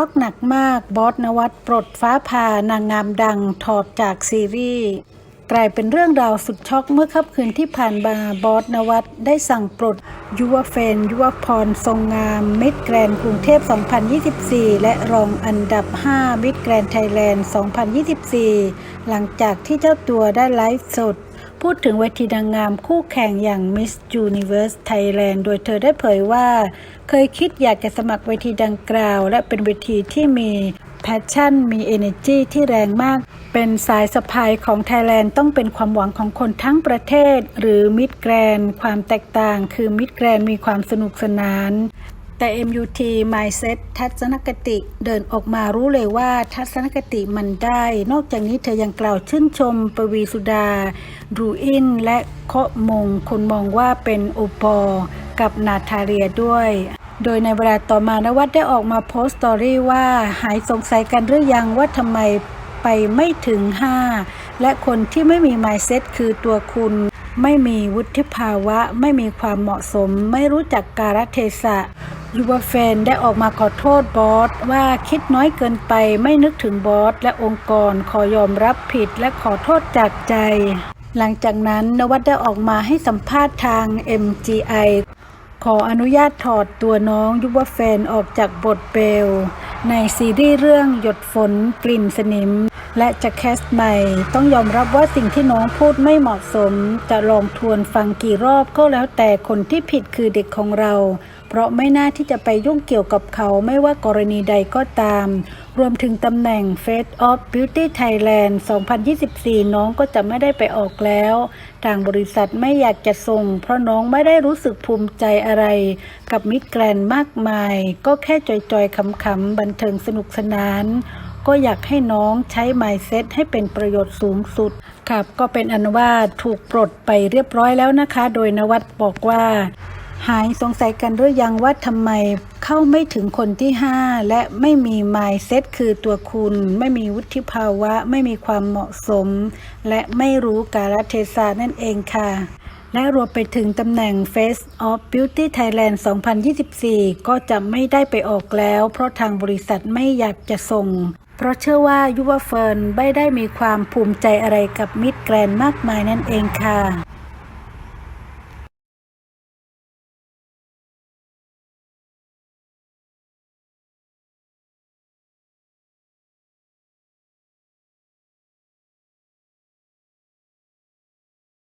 ช็อกหนักมากบอสนวัตปลดฟ้าผ่านางงามดังถอดจากซีรีส์กลายเป็นเรื่องราวสุดช็อกเมื่อค่ำคืนที่ผ่านมาบอสนวัตได้สั่งปลดยุวเฟน ยุวพร ทรงงาม มิดแกรนกรุงเทพ 2024 และรองอันดับ 5 มิดแกรนไทยแลนด์ 2024 หลังจากที่เจ้าตัวได้ไลฟ์สด พูดถึงเวทีนางงามคู่แข่งอย่าง Miss Universe Thailand โดยเธอได้เผยว่า เคยคิดอยากจะสมัครเวทีดังกล่าว และเป็นเวทีที่มีแพชชั่นมี energy ที่แรงมาก เป็นสายสะพายของไทยแลนด์ต้องเป็นความหวังของคนทั้งประเทศ หรือมิดแกรน ความแตกต่าง คือมิดแกรนมีความสนุกสนาน แต่ MUT Mindset ทัศนคติเดินออกมารู้เลยว่าทัศนคติมันได้ นอกจากนี้เธอยังกล่าวชื่นชมปวีสุดา รูอิน และเคาะมงคนมองว่าเป็นโอปอกับนาทาเรียด้วย โดยในเวลาต่อมานวัดได้ออกมาโพสต์สตอรี่ว่าหายสงสัยกันหรือยังว่าทำไมไปไม่ถึง 5 และคนที่ไม่มี mindset คือตัวคุณไม่มีวุฒิภาวะ ไม่มีความเหมาะสม ไม่รู้จักกาลเทศะ ยูวาเฟนได้ออกมาขอโทษบอสว่าคิดน้อยเกินไปไม่นึกถึงบอสและองค์กรขอยอมรับผิดและขอโทษจากใจ หลังจากนั้นนวัดได้ออกมาให้สัมภาษณ์ทาง MGI ขออนุญาตถอดตัวน้องยุวเฟนออกจากบทเบล ในซีรีส์เรื่องหยดฝนกลิ่นสนิม และจะแคสต์ใหม่ ต้องยอมรับว่าสิ่งที่น้องพูดไม่เหมาะสม จะลองทวนฟังกี่รอบก็แล้วแต่คนที่ผิดคือเด็กของเรา เพราะไม่น่าที่จะไปยุ่งเกี่ยวกับเขาไม่ว่ากรณีใดก็ตาม รวมถึงตำแหน่ง Face of Beauty Thailand 2024 น้องก็จะไม่ได้ไปออกแล้ว ทางบริษัทไม่อยากจะส่ง เพราะน้องไม่ได้รู้สึกภูมิใจอะไร กับมิดแกรนมากมาย ก็แค่จอยๆขำๆบันเทิงสนุกสนาน ก็อยากให้น้องใช้ mindset ให้เป็นประโยชน์สูงสุดครับก็เป็นอันว่าถูกปลดไปเรียบร้อยแล้วนะคะ โดยนวัดบอกว่า หายสงสัยกันหรือยังว่าทำไมเข้าไม่ถึงคนที่ 5 และไม่มี mindset คือตัวคุณ ไม่มีวุฒิภาวะ ไม่มีความเหมาะสม และไม่รู้กาลเทศะนั่นเองค่ะ และรวมไปถึงตำแหน่ง Face of Beauty Thailand 2024 ก็จะไม่ได้ไปออกแล้ว เพราะทางบริษัทไม่อยากจะส่ง เพราะเชื่อว่ายุวเฟิร์นไม่ได้มีความภูมิใจอะไรกับมิดแกรนมากมายนั่นเองค่ะ